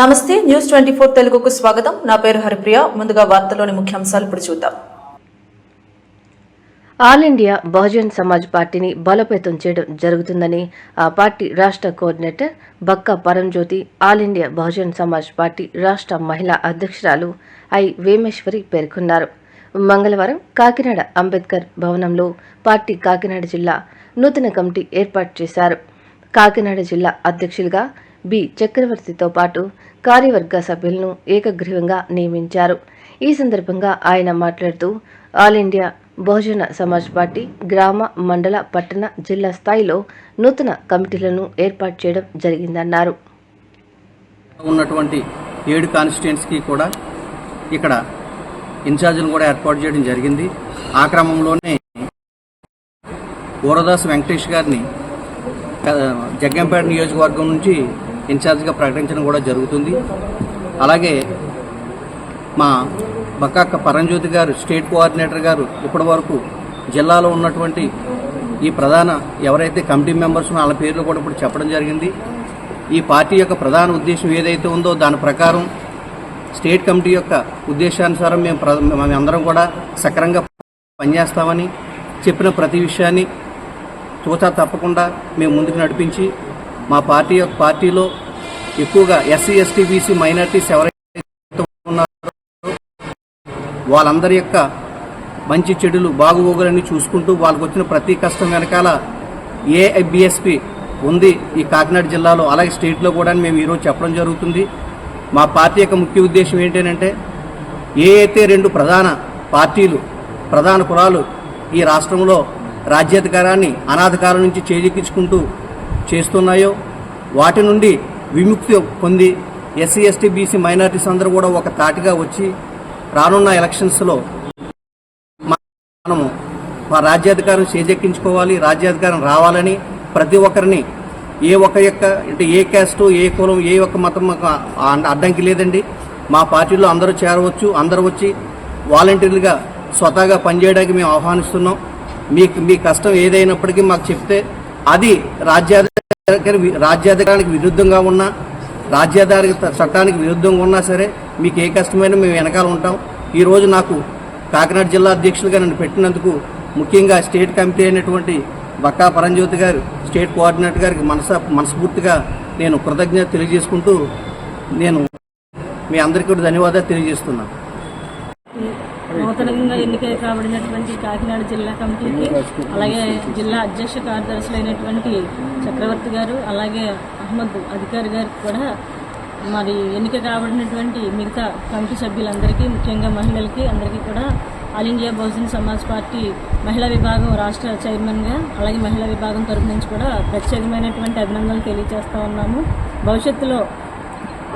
నమస్తే news twenty four తెలుగుకు స్వాగతం. నా పేరు హరిప్రియ. ముందుగా వార్తలోని ముఖ్యాంశాలు ఇప్పుడు చూద్దాం. ఆల్ ఇండియా బహుజన్ సమాజ్ పార్టీని బలోపేతం చేయడం జరుగుతుందని ఆ పార్టీ రాష్ట్ర coordinator Bakka Paramjyothi all India Bahujan Samaj party రాష్ట్ర మహిళా అధ్యక్షురాలు ఐ వేమేశ్వరి పేర్కొన్నారు. మంగళవారం కాకినాడ అంబేద్కర్ భవనంలో పార్టీ కాకినాడ జిల్లా నూతన కమిటీ ఏర్పాటు చేశారు. కాకినాడ జిల్లా అధ్యక్షులుగా బి. చక్రవర్తితో పాటు కార్యవర్గ సభ్యులను ఏకగ్రీవంగా నియమించారు. ఈ సందర్భంగా ఆయన మాట్లాడుతూ all India Bahujan Samaj party గ్రామ మండల పట్టణ జిల్లా స్థాయిలో నూతన కమిటీలను ఏర్పాటు చేయడం జరిగిందన్నారు. ఉన్నటువంటి ఏడు కాన్స్టిట్యుయెన్స్కి కూడా ఇక్కడ ఇన్ఛార్జీలను కూడా ఏర్పాటు చేయడం జరిగింది. ఆ క్రమంలోనే ఊరదాస్ వెంకటేష్ గారిని జగ్గంపేట నియోజకవర్గం నుంచి ఇన్ఛార్జ్గా ప్రకటించడం కూడా జరుగుతుంది. అలాగే మా బకాక్క పరంజ్యోతి గారు స్టేట్ కోఆర్డినేటర్ గారు ఇప్పటి వరకు జిల్లాలో ఉన్నటువంటి ఈ ప్రధాన ఎవరైతే కమిటీ మెంబర్స్ వాళ్ళ పేర్లు కూడా ఇప్పుడు చెప్పడం జరిగింది. ఈ పార్టీ యొక్క ప్రధాన ఉద్దేశం ఏదైతే ఉందో దాని ప్రకారం స్టేట్ కమిటీ యొక్క ఉద్దేశానుసారం మేము ప్ర మేము అందరం కూడా సక్రంగా పనిచేస్తామని చెప్పిన ప్రతి విషయాన్ని చూచా తప్పకుండా మేము ముందుకు నడిపించి మా పార్టీ యొక్క పార్టీలో ఎక్కువగా ఎస్సీ ఎస్టీ బీసీ మైనార్టీస్ ఎవరైతే ఉన్నారో వాళ్ళందరి యొక్క మంచి చెడులు బాగుబోగులన్నీ చూసుకుంటూ వాళ్ళకు వచ్చిన ప్రతి కష్టం వెనకాల ఏఐబిఎస్పి ఉంది ఈ కాకినాడ జిల్లాలో అలాగే స్టేట్లో కూడా మేము ఈరోజు చెప్పడం జరుగుతుంది. మా పార్టీ యొక్క ముఖ్య ఉద్దేశం ఏంటంటే ఏ అయితే రెండు ప్రధాన పార్టీలు ప్రధాన కులాలు ఈ రాష్ట్రంలో రాజ్యాధికారాన్ని అనాధికారం నుంచి చేజెక్కించుకుంటూ చేస్తున్నాయో? వాటి నుండి విముక్తి పొంది ఎస్సీ ఎస్టీ బీసీ మైనారిటీస్ అందరూ కూడా ఒక తాటిగా వచ్చి రానున్న ఎలక్షన్స్లో మనము మా రాజ్యాధికారం చేజెక్కించుకోవాలి రాజ్యాధికారం రావాలని ప్రతి ఒక్కరిని ఏ ఒక్క యొక్క అంటే ఏ క్యాస్ట్ ఏ కులం ఏ ఒక్క మతం మాకు అడ్డంకి లేదండి. మా పార్టీలో అందరూ చేరవచ్చు అందరూ వచ్చి వాలంటీర్లుగా స్వతహాగా పనిచేయడానికి మేము ఆహ్వానిస్తున్నాం. మీకు మీ కష్టం ఏదైనప్పటికీ మాకు చెప్తే అది రాజ్యాధి రాజ్యాధికారానికి విరుద్ధంగా ఉన్నా రాజ్యాధారిత చట్టానికి విరుద్ధంగా ఉన్నా సరే మీకు ఏ కష్టమైనా మేము వెనకాల ఉంటాం. ఈరోజు నాకు కాకినాడ జిల్లా అధ్యక్షులుగా నన్ను పెట్టినందుకు ముఖ్యంగా స్టేట్ కమిటీ అయినటువంటి బక్కా పరంజ్యోతి గారు స్టేట్ కోఆర్డినేటర్ గారికి మనస మనస్ఫూర్తిగా నేను కృతజ్ఞత తెలియజేసుకుంటూ నేను మీ అందరికీ కూడా ధన్యవాదాలు తెలియజేస్తున్నాను. నూతనంగా ఎన్నిక కాబడినటువంటి కాకినాడ జిల్లా కమిటీకి అలాగే జిల్లా అధ్యక్ష కార్యదర్శులైనటువంటి చక్రవర్తి గారు అలాగే అహ్మద్ అధికారి గారికి కూడా మరి ఎన్నిక కాబడినటువంటి మిగతా కమిటీ సభ్యులందరికీ ముఖ్యంగా మహిళలకి అందరికీ కూడా all India Bahujan Samaj party మహిళా విభాగం రాష్ట్ర చైర్మన్గా అలాగే మహిళా విభాగం తరపు నుంచి కూడా ప్రత్యేకమైనటువంటి అభినందనలు తెలియజేస్తూ ఉన్నాము. భవిష్యత్తులో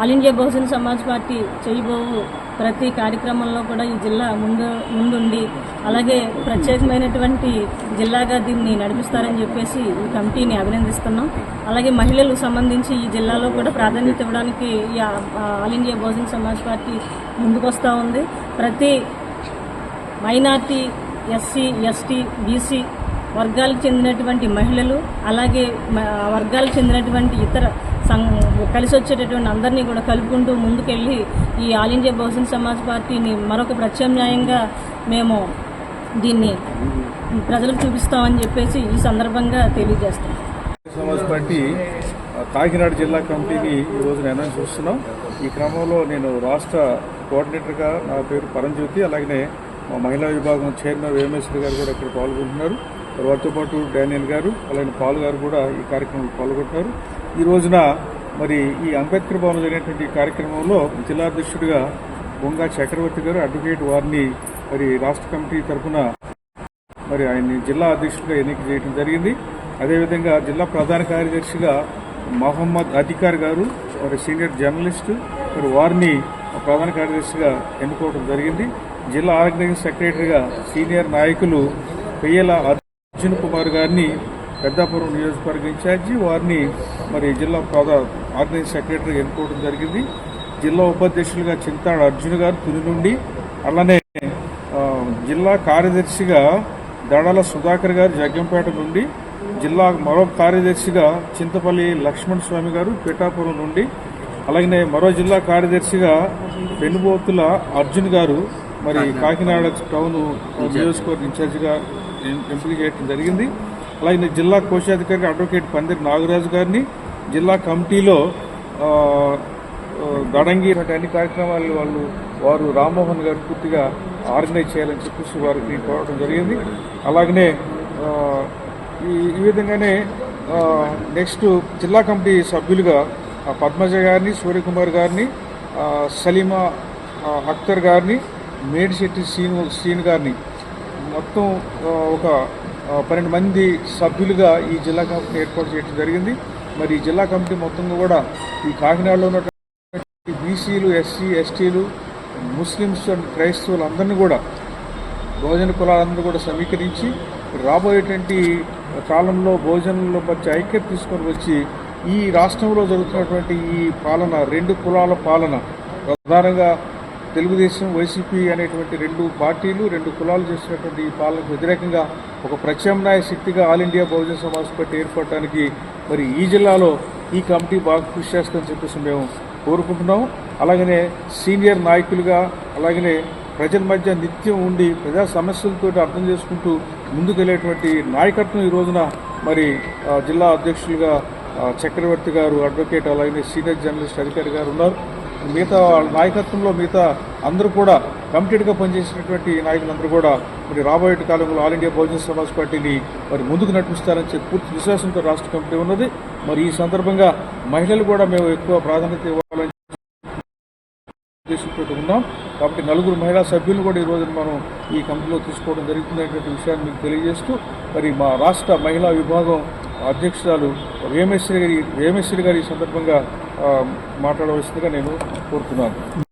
all India Bahujan Samaj party చేయబోవు ప్రతి కార్యక్రమంలో కూడా ఈ జిల్లా ముందు ముందుండి అలాగే ప్రత్యేకమైనటువంటి జిల్లాగా దీన్ని నడిపిస్తారని చెప్పేసి ఈ కమిటీని అభినందిస్తున్నాం. అలాగే మహిళలకు సంబంధించి ఈ జిల్లాలో కూడా ప్రాధాన్యత ఇవ్వడానికి ఈ all India Bahujan Samaj party ముందుకొస్తూ ఉంది. ప్రతి మైనార్టీ ఎస్సీ ఎస్టీ బీసీ వర్గాలకు చెందినటువంటి మహిళలు అలాగే వర్గాలకు చెందినటువంటి ఇతర కలిసి వచ్చేటటువంటి అందరినీ కూడా కలుపుకుంటూ ముందుకెళ్ళి ఈ ఆల్ ఇండియా బహుజన్ సమాజ్ పార్టీని మరొక ప్రత్యామ్నాయంగా మేము దీన్ని ప్రజలకు చూపిస్తామని చెప్పేసి ఈ సందర్భంగా తెలియజేస్తాం. సమాజ్ పార్టీ కాకినాడ జిల్లా కమిటీని ఈ రోజున అనౌన్స్ చేస్తున్నాం. ఈ క్రమంలో నేను రాష్ట్ర కోఆర్డినేటర్గా నా పేరు పరంజ్యోతి అలాగనే మా మహిళా విభాగం చైర్మన్ వేమేశ్వరి గారు కూడా ఇక్కడ పాల్గొంటున్నారు. వారితో పాటు డానియల్ గారు అలాగే పాల్ గారు కూడా ఈ కార్యక్రమంలో పాల్గొంటున్నారు. ఈ రోజున మరి ఈ అంబేద్కర్ భవన్ జరిగినటువంటి కార్యక్రమంలో జిల్లా అధ్యక్షుడిగా బొంగా చక్రవర్తి గారు అడ్వకేట్ వారిని మరి రాష్ట్ర కమిటీ తరఫున మరి ఆయన్ని జిల్లా అధ్యక్షుడిగా ఎన్నిక చేయడం జరిగింది. అదేవిధంగా జిల్లా ప్రధాన కార్యదర్శిగా మహమ్మద్ అధికార్ గారు మరి సీనియర్ జర్నలిస్టు మరి వారిని ప్రధాన కార్యదర్శిగా ఎన్నుకోవడం జరిగింది. జిల్లా ఆర్గనైజింగ్ సెక్రటరీగా సీనియర్ నాయకులు పెయ్యల అర్జున్ కుమార్ గారిని పెద్దాపురం నియోజకవర్గ ఇన్ఛార్జి వారిని మరి జిల్లా ప్రధాన ఆర్గనైజింగ్ సెక్రటరీగా ఎన్నుకోవడం జరిగింది. జిల్లా ఉపాధ్యక్షులుగా చింతాడు అర్జున్ గారు తుని నుండి అలానే జిల్లా కార్యదర్శిగా దడాల సుధాకర్ గారు జగ్గంపేట నుండి జిల్లా మరో కార్యదర్శిగా చింతపల్లి లక్ష్మణ్ స్వామి గారు పిఠాపురం నుండి అలాగనే మరో జిల్లా కార్యదర్శిగా పెనుబోతుల అర్జున్ గారు మరి కాకినాడ టౌన్ నియోజకవర్గ ఇన్ఛార్జిగా ఎంపిక చేయడం జరిగింది. అలాగే జిల్లా కోశాధికారి అడ్వకేట్ పందిరి నాగరాజు గారిని జిల్లా కమిటీలో ఆ, గడంగి వంటి అన్ని కార్యక్రమాలు వాళ్ళు వారు రామ్మోహన్ గారు పూర్తిగా ఆర్గనైజ్ చేయాలని చెప్పేసి వారికి కోరడం జరిగింది. అలాగనే ఈ ఈ విధంగానే నెక్స్ట్ జిల్లా కమిటీ సభ్యులుగా పద్మజ గారిని సూర్యకుమార్ గారిని సలీమా ఆ, అఖ్తర్ గారిని మేడిశెట్టి శ్రీను శ్రీను గారిని మొత్తం ఒక పన్నెండు మంది సభ్యులుగా ఈ జిల్లా కమిటీని ఏర్పాటు చేయడం జరిగింది. మరి ఈ జిల్లా కమిటీ మొత్తంగా కూడా ఈ కాకినాడలో ఉన్నటువంటి బీసీలు ఎస్సీ ఎస్టీలు ముస్లిమ్స్ అండ్ క్రైస్తవులు అందరినీ కూడా భోజన కులాలందరూ కూడా సమీకరించి రాబోయేటువంటి కాలంలో భోజనంలో మధ్య ఐక్యత తీసుకొని వచ్చి ఈ రాష్ట్రంలో జరుగుతున్నటువంటి ఈ పాలన రెండు కులాల పాలన ప్రధానంగా తెలుగుదేశం వైసీపీ అనేటువంటి రెండు పార్టీలు రెండు కులాలు చేసినటువంటి ఈ పాలనకు వ్యతిరేకంగా ఒక ప్రత్యామ్నాయ శక్తిగా all India Bahujan Samaj party ఏర్పడటానికి మరి ఈ జిల్లాలో ఈ కమిటీ బాగా కృషి చేస్తుందని చెప్పేసి మేము కోరుకుంటున్నాం అలాగనే సీనియర్ నాయకులుగా అలాగనే ప్రజల మధ్య నిత్యం ఉండి ప్రజా సమస్యలతో అర్థం చేసుకుంటూ ముందుకెళ్ళేటువంటి నాయకత్వం ఈ రోజున మరి జిల్లా అధ్యక్షులుగా చక్రవర్తి గారు అడ్వకేట్ అలాగే సీనియర్ జర్నలిస్ట్ అధికారి గారు ఉన్నారు. మిగతా నాయకత్వంలో మిగతా అందరూ కూడా కమిటెడ్గా పనిచేసినటువంటి నాయకులందరూ కూడా మరి రాబోయే కాలంలో ఆల్ ఇండియా బహుజన సమాజ్ పార్టీని మరి ముందుకు నడిపిస్తారని చెప్పి పూర్తి విశ్వాసంతో రాష్ట్ర కమిటీ ఉన్నది. మరి ఈ సందర్భంగా మహిళలు కూడా మేము ఎక్కువ ప్రాధాన్యత ఇవ్వాలని ఉద్దేశంతో ఉన్నాం. కాబట్టి నలుగురు మహిళా సభ్యులు కూడా ఈ రోజున మనం ఈ కమిటీలో తీసుకోవడం జరుగుతుందనేటువంటి విషయాన్ని మీకు తెలియజేస్తూ మరి మా రాష్ట్ర మహిళా విభాగం అధ్యక్షురాలు వేమేశ్వరి గారి వేమేశ్వరి గారి ఈ సందర్భంగా మాట్లాడవలసిందిగా నేను కోరుతున్నాను.